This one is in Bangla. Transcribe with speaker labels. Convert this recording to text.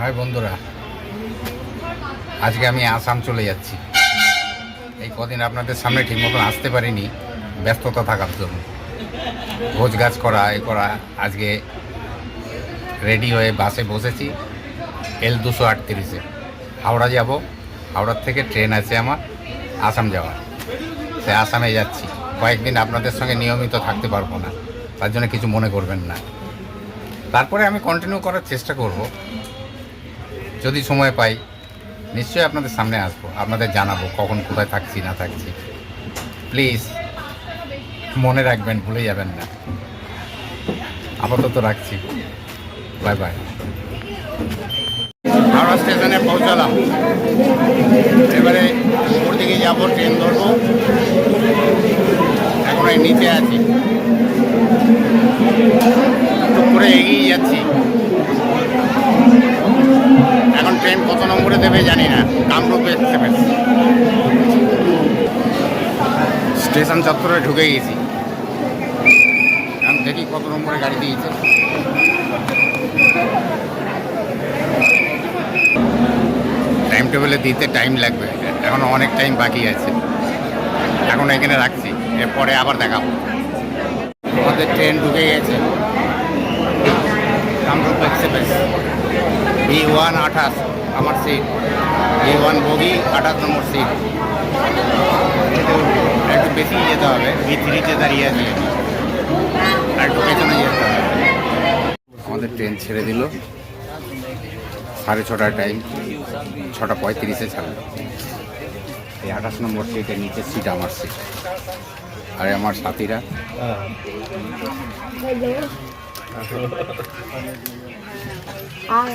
Speaker 1: হাই বন্ধুরা, আজকে আমি আসাম চলে যাচ্ছি। এই কদিন আপনাদের সামনে ঠিক মতন আসতে পারিনি, ব্যস্ততা থাকার জন্য। ভোজ গাছ করা, এ করা, আজকে রেডি হয়ে বাসে বসেছি এল দুশো আটত্রিশে। হাওড়া যাব, হাওড়ার থেকে ট্রেন আছে আমার, আসাম যাওয়ার। সে আসামে যাচ্ছি। কয়েকদিন আপনাদের সঙ্গে নিয়মিত থাকতে পারব না, তার জন্য কিছু মনে করবেন না। তারপরে আমি কন্টিনিউ করার চেষ্টা করব। যদি সময় পাই, নিশ্চয়ই আপনাদের সামনে আসব, আপনাদের জানাব কখন কোথায় থাকছি, না থাকছি। প্লিজ মনে রাখবেন, ভুলে যাবেন না। আপাতত রাখছি। বাই বাই হাওড়া স্টেশনে পৌঁছালাম। এবারে উপর দিকে যাব, ট্রেন ধরবো। এখন নিচে আছি। করে এগিয়ে যাচ্ছি এখন ট্রেন দেবে জানি না, কামরূপ এক্সপ্রেস স্টেশন চত্বরে ঢুকে গেছি। এখন দেখি কত নম্বরে গাড়ি দিয়েছে। টাইম টেবিলে দিতে টাইম লাগবে। এখন অনেক টাইম বাকি আছে। এখন এখানে রাখছি। এরপরে আবার দেখাবো। আমাদের ট্রেন ঢুকে গেছে। কামরূপ এক্সপ্রেস বি ওয়ান আঠাশ। আমার সিট এ ওয়ান বগি আঠাশ নম্বর সিট একটু বেশি যেতে হবে বি থ্রিতে দাঁড়িয়ে আছে। একটু পেছনে যেতে হবে। আমাদের ট্রেন ছেড়ে দিল। সাড়ে ছটার টাইম ছটা পঁয়ত্রিশে ছাড়লো। এই আঠাশ নম্বর সিটের নিচে সিট আমার সিট আর আমার সাথীরা।
Speaker 2: Hello. Ah,